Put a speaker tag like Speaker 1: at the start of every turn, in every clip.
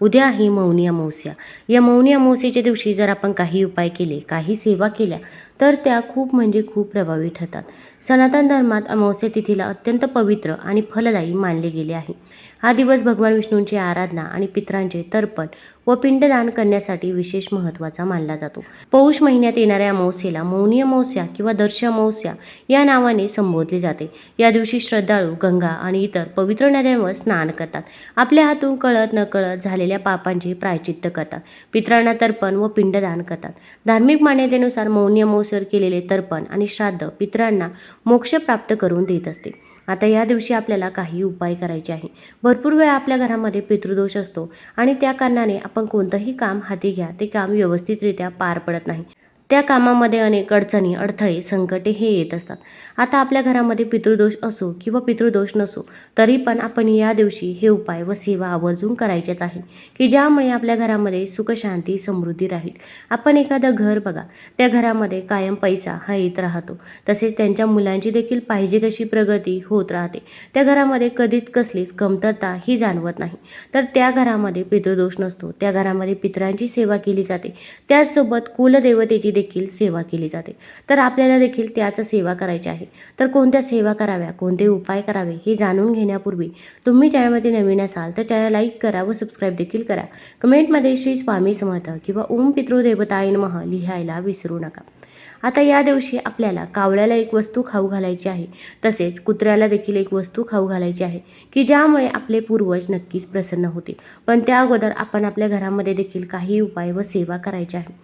Speaker 1: उद्या आहे मौनी अमावस्या. या मौनी अमावस्येच्या दिवशी जर आपण काही उपाय केले काही सेवा केल्या तर त्या खूप म्हणजे खूप प्रभावी ठरतात. सनातन धर्मात अमावस्या तिथीला अत्यंत पवित्र आणि फलदायी मानले गेले आहे. हा दिवस भगवान विष्णूंची आराधना आणि पितरांचे तर्पण व पिंडदान करण्यासाठी विशेष महत्त्वाचा मानला जातो. पौष महिन्यात येणाऱ्या अमावस्येला मौनी अमावस्या किंवा दर्श अमावस्या या नावाने संबोधले जाते. या दिवशी श्रद्धाळू गंगा आणि इतर पवित्र नद्यांवर स्नान करतात. आपल्या हातून कळत नकळत झालेल्या पापांचे प्रायचित्त करतात. पितरांना तर्पण व पिंडदान करतात. धार्मिक मान्यतेनुसार मौनी अमावस्येवर केलेले तर्पण आणि श्राद्ध पितरांना मोक्ष प्राप्त करून देत असते. आता या दिवशी आपल्याला काही उपाय करायचे आहे भरपूर वेळा आपल्या घरामध्ये पितृदोष असतो आणि त्या कारणाने आपण कोणतंही काम हाती घ्या ते काम व्यवस्थितरित्या पार पडत नाही. त्या कामामध्ये अनेक अडचणी अडथळे संकटे हे येत असतात. आता आपल्या घरामध्ये पितृदोष असो किंवा पितृदोष नसो तरी पण आपण या दिवशी हे उपाय व सेवा आवर्जून करायचेच आहे की ज्यामुळे आपल्या घरामध्ये सुखशांती समृद्धी राहील. आपण एखादं घर बघा त्या घरामध्ये कायम पैसा हा येत राहतो. तसेच त्यांच्या मुलांची देखील पाहिजे तशी प्रगती होत राहते. त्या घरामध्ये कधीच कसलीच कमतरता ही जाणवत नाही. तर त्या घरामध्ये पितृदोष नसतो त्या घरामध्ये पितरांची सेवा केली जाते. त्याचसोबत कुलदेवतेची देखील सेवा केली जाते. तर आपल्याला देखील त्याच सेवा करायची आहे. तर कोणत्या सेवा कराव्या कोणते उपाय करावे हे जाणून घेण्यापूर्वी तुम्ही चॅनलमध्ये नवीन असाल तर चॅनल लाईक करा व सबस्क्राईब देखील करा. कमेंटमध्ये श्री स्वामी समर्थ किंवा ओम पितृदेवताय मह लिहायला विसरू नका. आता या दिवशी आपल्याला कावळ्याला एक वस्तू खाऊ घालायची आहे. तसेच कुत्र्याला देखील एक वस्तू खाऊ घालायची आहे की ज्यामुळे आपले पूर्वज नक्कीच प्रसन्न होतील. पण त्या अगोदर आपण आपल्या घरामध्ये देखील काही उपाय व सेवा करायच्या आहे.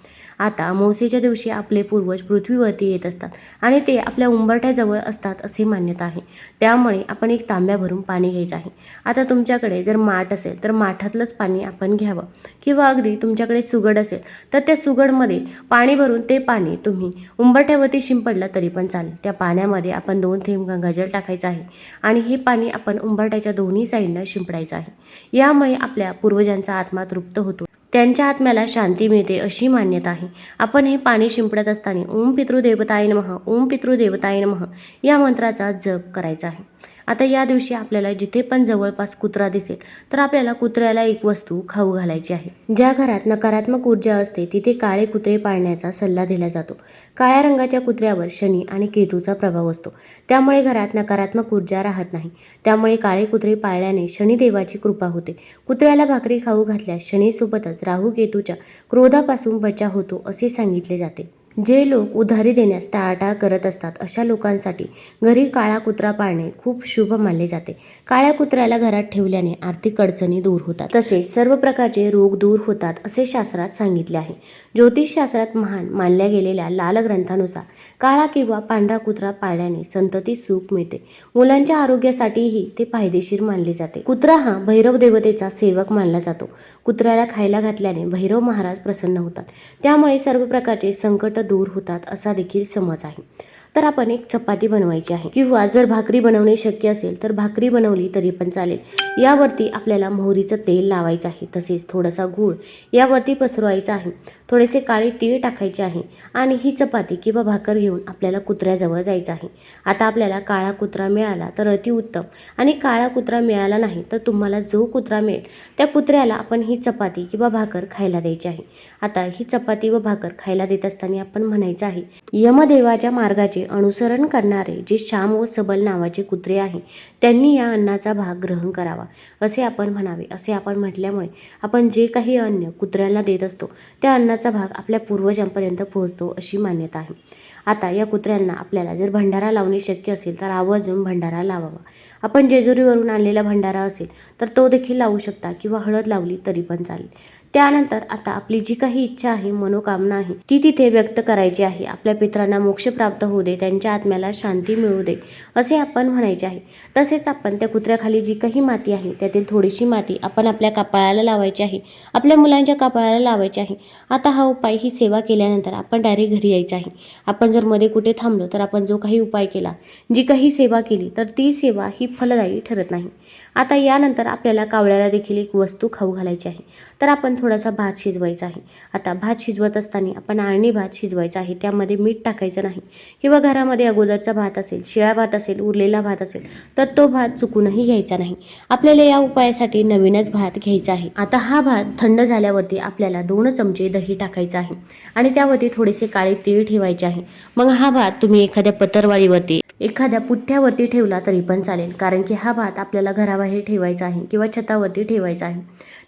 Speaker 1: आता अमावस्येच्या दिवशी आपले पूर्वज पृथ्वीवरती येत असतात आणि ते आपल्या उंबरठ्याजवळ असतात असे मान्यता आहे. त्यामुळे आपण एक तांब्या भरून पाणी घ्यायचं आहे. आता तुमच्याकडे जर माठ असेल तर माठातलंच पाणी आपण घ्यावं. किंवा अगदी तुमच्याकडे सुगड असेल तर त्या सुगडमध्ये पाणी भरून ते पाणी तुम्ही उंबरठ्यावरती शिंपडलं तरी पण चालेल. त्या पाण्यामध्ये आपण दोन थेंब गंगाजल टाकायचं आहे आणि हे पाणी आपण उंबरठ्याच्या दोन्ही साईडनं शिंपडायचं आहे. यामुळे आपल्या पूर्वजांचा आत्मा तृप्त होतो. त्यांच्या आत्म्याला शांती मिळते अशी मान्यता आहे. आपण हे पाणी शिंपडत असताना ओम पितृदेवताय नमः ओम पितृदेवताय नमः या मंत्राचा जप करायचा आहे. आता या दिवशी आपल्याला जिथे पण जवळपास कुत्रा दिसेल तर आपल्याला कुत्र्याला एक वस्तू खाऊ घालायची आहे. ज्या घरात नकारात्मक ऊर्जा असते तिथे काळे कुत्रे पाळण्याचा सल्ला दिला जातो. काळ्या रंगाच्या कुत्र्यावर शनी आणि केतूचा प्रभाव असतो. त्यामुळे घरात नकारात्मक ऊर्जा राहत नाही. त्यामुळे काळे कुत्रे पाळल्याने शनिदेवाची कृपा होते. कुत्र्याला भाकरी खाऊ घातल्यास शनीसोबतच राहू केतूच्या क्रोधापासून बचाव होतो असे सांगितले जाते. जे लोक उधारी देण्यास टाळाटाळ करत असतात अशा लोकांसाठी घरी काळा कुत्रा पाळणे खूप शुभ मानले जाते. काळ्या कुत्र्याला घरात ठेवल्याने आर्थिक अडचणी दूर होतात. तसेच सर्व प्रकारचे रोग दूर होतात असे शास्त्रात सांगितले आहे. ज्योतिषशास्त्रात महान मानल्या गेलेल्या लाल ग्रंथानुसार काळा किंवा पांढरा कुत्रा पाळल्याने संतती सुख मिळते. मुलांच्या आरोग्यासाठीही ते फायदेशीर मानले जाते. कुत्रा हा भैरव देवतेचा सेवक मानला जातो. कुत्र्याला खायला घातल्याने भैरव महाराज प्रसन्न होतात. त्यामुळे सर्व प्रकारचे संकट दूर होतात असा देखील समज आहे. तर आपण एक चपाती बनवायची आहे. किंवा जर भाकरी बनवणे शक्य असेल तर भाकरी बनवली तरी पण चालेल. यावरती आपल्याला मोहरीचं तेल लावायचं आहे. तसेच थोडासा गूळ यावरती पसरवायचा आहे. थोडेसे काळे तीळ टाकायचे आहे. आणि ही चपाती किंवा भाकर घेऊन आपल्याला कुत्र्याजवळ जायचं आहे. आता आपल्याला काळा कुत्रा मिळाला तर अतिउत्तम आणि काळा कुत्रा मिळाला नाही तर तुम्हाला जो कुत्रा मिळेल त्या कुत्र्याला आपण ही चपाती किंवा भाकर खायला द्यायची आहे. आता ही चपाती व भाकर खायला देत असताना आपण म्हणायचं आहे यमदेवाच्या मार्गाचे अनुसरण करणारे जे श्याम व सबल नावाचे कुत्रे आहे त्यांनी या अन्नाचा भाग ग्रहण करावा. असे आपण म्हणावे. असे आपण म्हटल्यामुळे आपण जे काही अन्न कुत्र्यांना देत असतो त्या अन्नाचा भाग आपल्या पूर्वजांपर्यंत पोहोचतो अशी मान्यता आहे. आता या कुत्र्यांना आपल्याला जर भंडारा लावणे शक्य असेल तर आवर्जून भंडारा लावावा. आपण जेजुरीवरून आणलेला भंडारा असेल तर तो देखील लावू शकता किंवा हळद लावली तरी पण चालेल. त्यानंतर आता आपली जी काही इच्छा आहे मनोकामना आहे ती तिथे व्यक्त करायची आहे. आपल्या पित्रांना मोक्ष प्राप्त होऊ दे त्यांच्या आत्म्याला शांती मिळू दे असे आपण म्हणायचे आहे. तसेच आपण त्या कुत्र्याखाली जी काही माती आहे त्यातील थोडीशी माती आपण आपल्या कपाळाला लावायची आहे. आपल्या मुलांच्या कपाळाला लावायची आहे. आता हा उपाय ही सेवा केल्यानंतर आपण डायरेक्ट घरी यायचं आहे. आपण जर मध्ये कुठे थांबलो तर आपण जो काही उपाय केला जी काही सेवा केली तर ती सेवा ही फलदायी ठरत नाही. आता यानंतर आपल्याला कावळ्याला देखील एक वस्तू खाऊ घालायची आहे. तर आपण थोडासा भात शिजवायचा आहे. आता भात शिजवत असताना आपण आळणी भात शिजवायचा आहे. त्यामध्ये मीठ टाकायचं नाही. किंवा घरामध्ये अगोदरचा भात असेल शिळा भात असेल उरलेला भात असेल तर तो भात चुकूनही घ्यायचा नाही. आपल्याला या उपायासाठी नवीनच भात घ्यायचा आहे. आता हा भात थंड झाल्यावरती आपल्याला दोन चमचे दही टाकायचं आहे. आणि त्यावरती थोडेसे काळे तीळ ठेवायचे आहे. मग हा भात तुम्ही एखाद्या पतरवाळीवरती एखाद्या पुठ्ठ्यावरती ठेवला तरी पण चालेल. कारण की हा भात आपल्याला घराबाहेर ठेवायचा आहे किंवा छतावरती ठेवायचा आहे.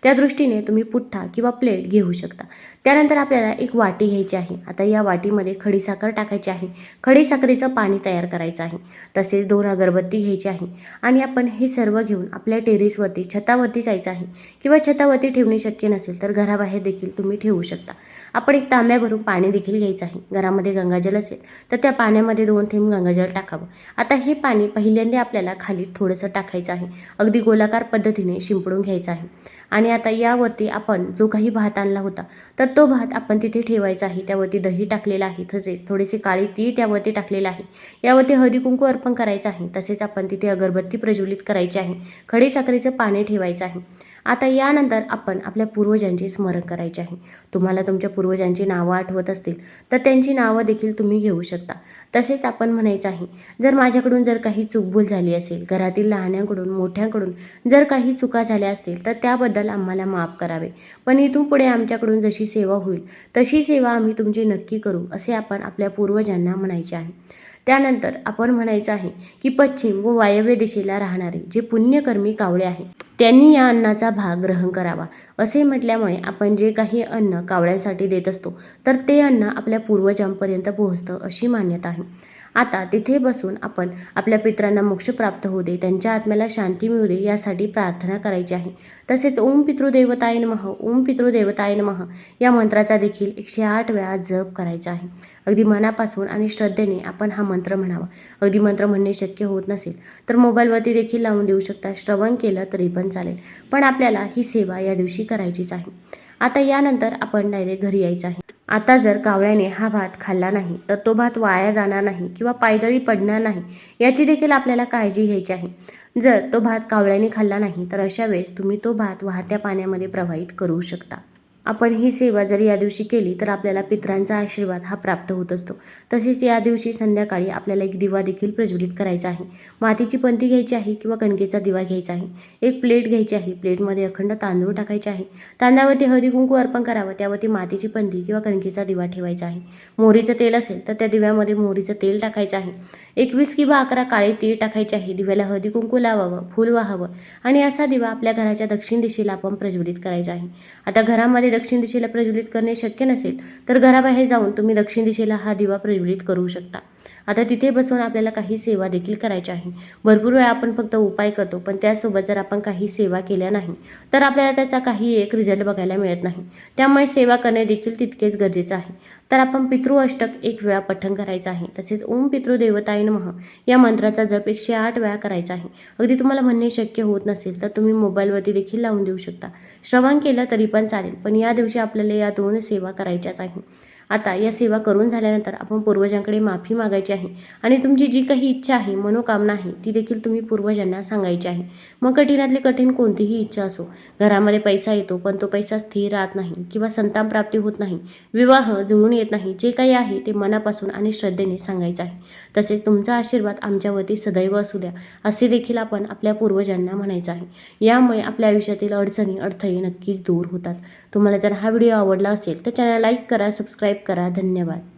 Speaker 1: त्या दृष्टीने तुम्ही पुठ्ठा किंवा प्लेट घेऊ शकता. त्यानंतर आपल्याला एक वाटी घ्यायची आहे. आता या वाटीमध्ये खडीसाखर टाकायची आहे. खडीसाखरेचं पाणी तयार करायचं आहे. तसेच दोन अगरबत्ती घ्यायची आहे. आणि आपण हे सर्व घेऊन आपल्या टेरेसवरती छतावरती जायचं आहे. किंवा छतावरती ठेवणे शक्य नसेल तर घराबाहेर देखील तुम्ही ठेवू शकता. आपण एक तांब्या भरून पाणी देखील घ्यायचं आहे. घरामध्ये गंगाजल असेल तर त्या पाण्यामध्ये दोन थेंब गंगाजल टाकावं. आता हे पाणी पहिल्यांदा आपल्याला खाली थोडंसं टाकायचं आहे. अगदी गोलाकार पद्धतीने शिंपडून घ्यायचं आहे. आणि आता यावरती आपण जो काही भात आणला होता तर तो भात आपण तिथे ठेवायचा आहे. त्यावरती दही टाकलेलं आहे तसेच थोडीशी काळी तीळ त्यावरती टाकलेलं आहे. यावरती हळदी कुंकू अर्पण करायचं आहे. तसेच आपण तिथे अगरबत्ती प्रज्वलित करायची आहे. खडे साखरेचं पाणी ठेवायचं आहे. आता यानंतर आपण आपल्या पूर्वजांचे स्मरण करायचे आहे. तुम्हाला तुमच्या पूर्वजांची नावं आठवत असतील तर त्यांची नावं देखील तुम्ही घेऊ शकता. तसेच आपण म्हणायचं आहे जर माझ्याकडून जर काही चूकभूल झाली असेल घरातील लहान्यांकडून मोठ्यांकडून जर काही चुका झाल्या असतील तर त्याबद्दल आम्हाला माफ करावे. पण इथून पुढे आमच्याकडून जशी सेवा होईल तशी सेवा आम्ही तुमची नक्की करू असे आपण आपल्या पूर्वजांना म्हणायचे आहे. त्यानंतर आपण म्हणायचं आहे की पश्चिम व वायव्य दिशेला राहणारे जे पुण्यकर्मी कावळे आहे त्यांनी या अन्नाचा भाग ग्रहण करावा. असे म्हटल्यामुळे आपण जे काही अन्न कावळ्यांसाठी देत असतो तर ते अन्न आपल्या पूर्वजांपर्यंत पोहोचतं अशी मान्यता आहे. आता तिथे बसून आपण आपल्या पित्रांना मोक्ष प्राप्त होऊ दे त्यांच्या आत्म्याला शांती मिळू दे यासाठी प्रार्थना करायची आहे. तसेच ओम पितृदेवताय नमः ओम पितृदेवताय नमः या मंत्राचा देखील एकशे आठ वेळा जप करायचा आहे. अगदी मनापासून आणि श्रद्धेने आपण हा मंत्र म्हणावा. अगदी मंत्र म्हणणे शक्य होत नसेल तर मोबाईलवरती देखील लावून देऊ शकता. श्रवण केलं तरी पण चालेल पण आपल्याला ही सेवा या दिवशी करायचीच आहे. आता यानंतर आपण डायरेक्ट घरी यायचं आहे. आता जर कावळ्याने हा भात खाल्ला नाही तर तो भात वाया जाणार नाही किंवा पायदळी पडणार नाही याची देखील आपल्याला काळजी घ्यायची आहे. जर तो भात कावळ्याने खाल्ला नाही तर अशा वेळेस तुम्ही तो भात वाहत्या पाण्यामध्ये प्रवाहित करू शकता. आपण ही सेवा जर या दिवशी केली तर आपल्याला पित्रांचा आशीर्वाद हा प्राप्त होत असतो. तसेच या दिवशी संध्याकाळी आपल्याला एक दिवा देखील प्रज्वलित करायचा आहे. मातीची पंती घ्यायची आहे किंवा कणकेचा दिवा घ्यायचा आहे. एक प्लेट घ्यायची आहे. प्लेटमध्ये अखंड तांदूळ टाकायचे आहे. तांदळावरती हळदी कुंकू अर्पण करावं. त्यावरती मातीची पंती किंवा कणकेचा दिवा ठेवायचा आहे. मोहरीचं तेल असेल तर त्या दिव्यामध्ये मोहरीचं तेल टाकायचं आहे. एकवीस किंवा अकरा काळे तीळ टाकायचे आहे. दिव्याला हळदी कुंकू लावावं फूल वाहावं आणि असा दिवा आपल्या घराच्या दक्षिण दिशेला आपण प्रज्वलित करायचा आहे. आता घरामध्ये दक्षिण दिशेला प्रज्वलित करणे शक्य नसेल तर घराबाहेर जाऊन तुम्ही दक्षिण दिशेला हा दिवा प्रज्वलित करू शकता. आता तिथे बसून आपल्याला काही सेवा देखील करायच्या आहे. भरपूर वेळा आपण फक्त उपाय करतो पण त्यासोबत जर आपण काही सेवा केल्या नाही तर आपल्याला त्याचा काही एक रिझल्ट बघायला मिळत नाही. त्यामुळे सेवा करणे देखील तितकेच गरजेचं आहे. तर आपण पितृ अष्टक एक वेळा पठण करायचं आहे. तसेच ओम पितृ देवताय नमः या मंत्राचा जप एकशे आठ वेळा करायचा आहे. अगदी तुम्हाला म्हणणे शक्य होत नसेल तर तुम्ही मोबाईलवरती देखील लावून देऊ शकता. श्रवण केलं तरी पण चालेल पण या दिवशी आपल्याला या दोन सेवा करायच्याच आहे. आता या सेवा करून झाल्यानंतर आपण पूर्वजांकडे माफी मागायची आहे. आणि तुमची जी काही इच्छा आहे मनोकामना आहे ती देखील तुम्ही पूर्वजांना सांगायची आहे. मग कठीणातली कठीण कोणतीही इच्छा असो घरामध्ये पैसा येतो पण तो पैसा स्थिर राहत नाही किंवा संतान प्राप्ती होत नाही विवाह जुळून येत नाही जे काही आहे ते मनापासून आणि श्रद्धेने सांगायचं आहे. तसेच तुमचा आशीर्वाद आमच्यावरती सदैव असू द्या असे देखील आपण आपल्या पूर्वजांना म्हणायचं आहे. यामुळे आपल्या आयुष्यातील अडचणी अडथळे नक्कीच दूर होतात. तुम्हाला जर हा व्हिडिओ आवडला असेल तर चॅनल लाईक करा सबस्क्राईब करा. धन्यवाद.